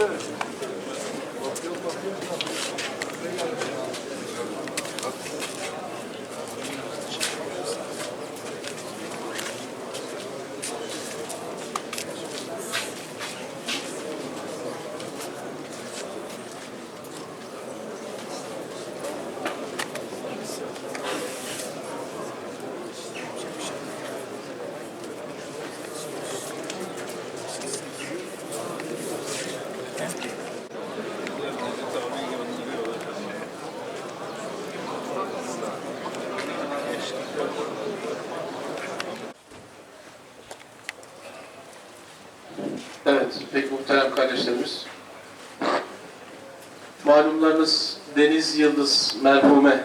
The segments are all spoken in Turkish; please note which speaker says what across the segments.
Speaker 1: Amen. Evet, pek muhterem kardeşlerimiz. Malumlarınız Deniz Yıldız merhume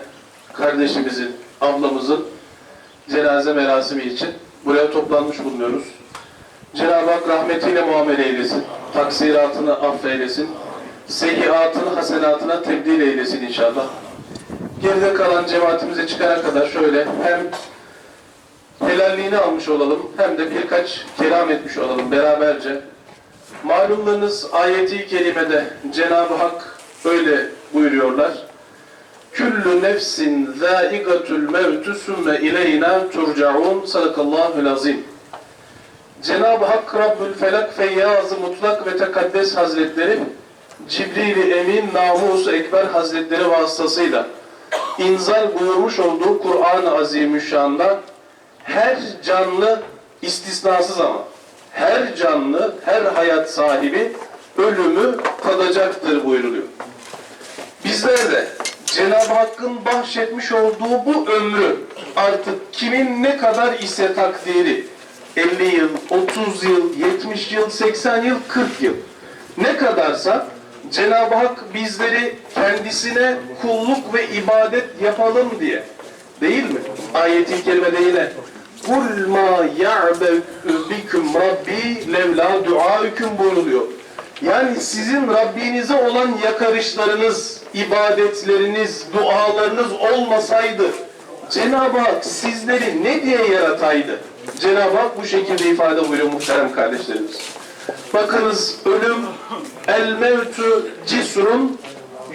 Speaker 1: kardeşimizin, ablamızın cenaze merasimi için buraya toplanmış bulunuyoruz. Cenab-ı Hak rahmetiyle muamele eylesin, taksiratını affeylesin, seyyiatını hasenatına tebdil eylesin inşallah. Geride kalan cemaatimize çıkana kadar şöyle hem helalliğini almış olalım hem de birkaç kelam etmiş olalım beraberce. Malumlarınız ayeti kerimede Cenab-ı Hak öyle buyuruyorlar. Küllü nefsin zâigatül mevtü sümme ileyna turcaun sadakallahu azim. Cenab-ı Hak Rabbül Felak Feyyaz-ı Mutlak ve Tekaddes Hazretleri Cibril-i Emin Namus-u Ekber Hazretleri vasıtasıyla inzal buyurmuş olduğu Kur'an-ı Azimüşşan'da her canlı istisnasız ama her canlı, her hayat sahibi ölümü tadacaktır buyuruluyor. Bizler de Cenab-ı Hakk'ın bahşetmiş olduğu bu ömrü artık kimin ne kadar ise takdiri 50 yıl, 30 yıl, 70 yıl, 80 yıl, 40 yıl ne kadarsa Cenab-ı Hak bizleri kendisine kulluk ve ibadet yapalım diye değil mi? Ayet-i kerimede yine Kul ma ya'be bikum rabbi levla duaüküm buyuruluyor. Yani sizin Rabbinize olan yakarışlarınız, ibadetleriniz, dualarınız olmasaydı Cenab-ı Hak sizleri ne diye yarataydı? Cenab-ı Hak bu şekilde ifade buyuruyor muhterem kardeşlerimiz. Bakınız ölüm el mevtu cisrun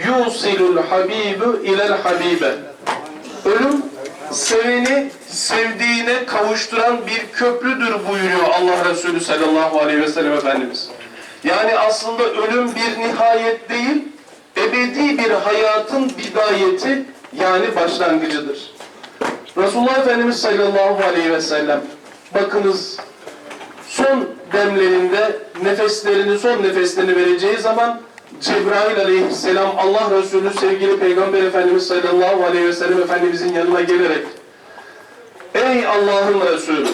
Speaker 1: yusilul habibu ilel habibe. Ölüm seveni sevdiğine kavuşturan bir köprüdür buyuruyor Allah Resulü sallallahu aleyhi ve sellem Efendimiz. Yani aslında ölüm bir nihayet değil, ebedi bir hayatın bidayeti yani başlangıcıdır. Resulullah Efendimiz sallallahu aleyhi ve sellem bakınız son demlerinde nefeslerini son nefeslerini vereceği zaman Cebrail aleyhisselam Allah Resulü sevgili Peygamber Efendimiz sallallahu aleyhi ve sellem Efendimizin yanına gelerek Ey Allah'ın Resulü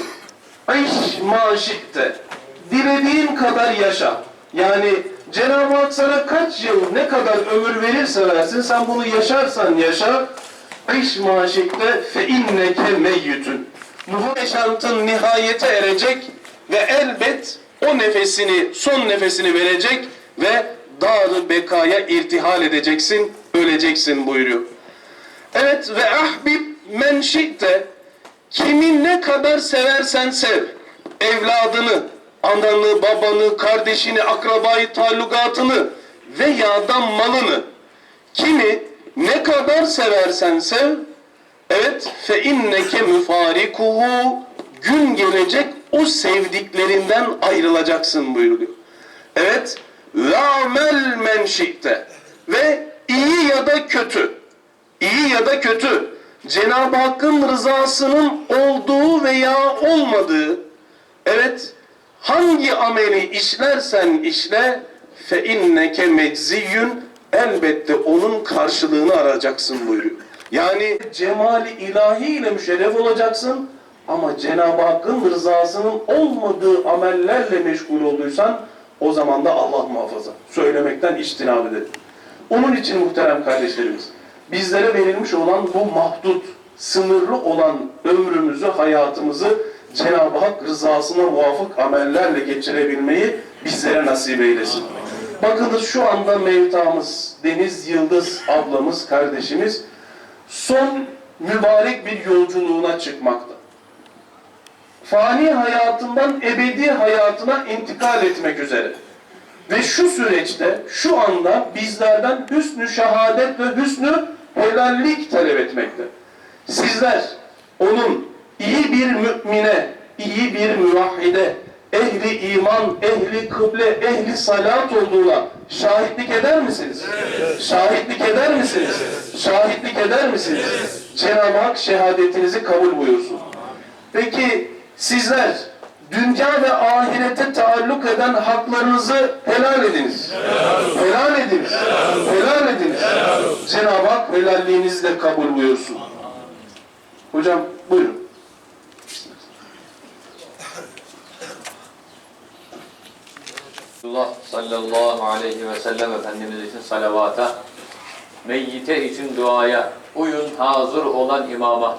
Speaker 1: İş maşikte dilediğin kadar yaşa. Yani Cenab-ı Hak sana kaç yıl ne kadar ömür verirse versin sen bunu yaşarsan yaşa İş maşikte fe inneke meyyütün. Bu yaşantın nihayete erecek ve elbet o nefesini, son nefesini verecek ve dar bekaya irtihal edeceksin, öleceksin buyuruyor. Evet ve ahbib men şi'te kimi ne kadar seversen sev. Evladını, ananı, babanı, kardeşini, akrabayı, talukatını veya da malını. Kimi ne kadar seversen sev. Evet fe inneke müfarikuhu gün gelecek o sevdiklerinden ayrılacaksın buyuruyor. Evet ve amel men şi'te ve iyi ya da kötü. İyi ya da kötü. Cenab-ı Hakk'ın rızasının olduğu veya olmadığı. Evet hangi ameli işlersen işle fe inneke mecziyyün elbette onun karşılığını arayacaksın buyuruyor. Yani cemali ilahi ile müşerref olacaksın ama Cenab-ı Hakk'ın rızasının olmadığı amellerle meşgul olduysan o zaman da Allah muhafaza. Söylemekten içtinab edelim. Onun için muhterem kardeşlerimiz, bizlere verilmiş olan bu mahdut, sınırlı olan ömrümüzü, hayatımızı Cenab-ı Hak rızasına muvafık amellerle geçirebilmeyi bizlere nasip eylesin. Bakınız şu anda mevtamız, Deniz Yıldız ablamız, kardeşimiz son mübarek bir yolculuğuna çıkmakta. Fani hayatından ebedi hayatına intikal etmek üzere. Ve şu süreçte, şu anda bizlerden hüsnü şehadet ve hüsnü helallik talep etmekte. Sizler onun iyi bir mümine, iyi bir müvahhide, ehli iman, ehli kıble, ehli salat olduğuna şahitlik eder misiniz? Şahitlik eder misiniz? Şahitlik eder misiniz? Cenab-ı Hak şehadetinizi kabul buyursun. Peki sizler dünya ve ahirete taalluk eden haklarınızı helal ediniz. Helal ediniz. Helal ediniz. Cenab-ı Hak helalliğinizi de kabul buyursun. Hocam buyurun.
Speaker 2: Allah sallallahu aleyhi ve sellem Efendimiz için salavata, meyyite için duaya, uyun hazır olan imama.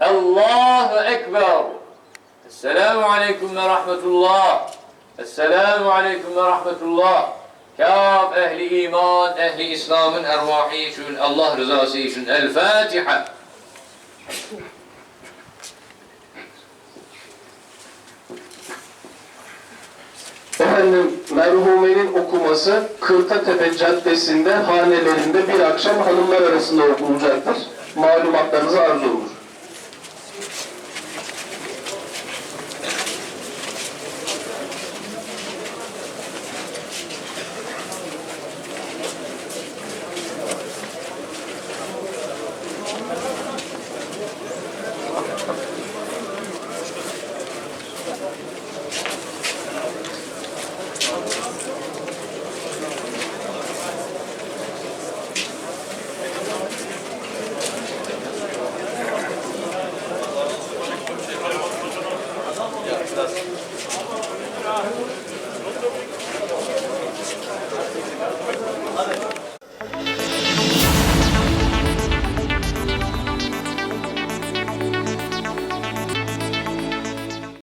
Speaker 2: Allahu Ekber. Esselamu Aleyküm ve Rahmetullah. Esselamu Aleyküm ve Rahmetullah. Kâf ehli iman, ehli İslam'ın ervahı için, Allah rızası için. El Fatiha.
Speaker 1: Efendim merhumenin okuması Kırtatepe Caddesi'nde hanelerinde bir akşam hanımlar arasında okulacaktır. Malumatlarınızı arz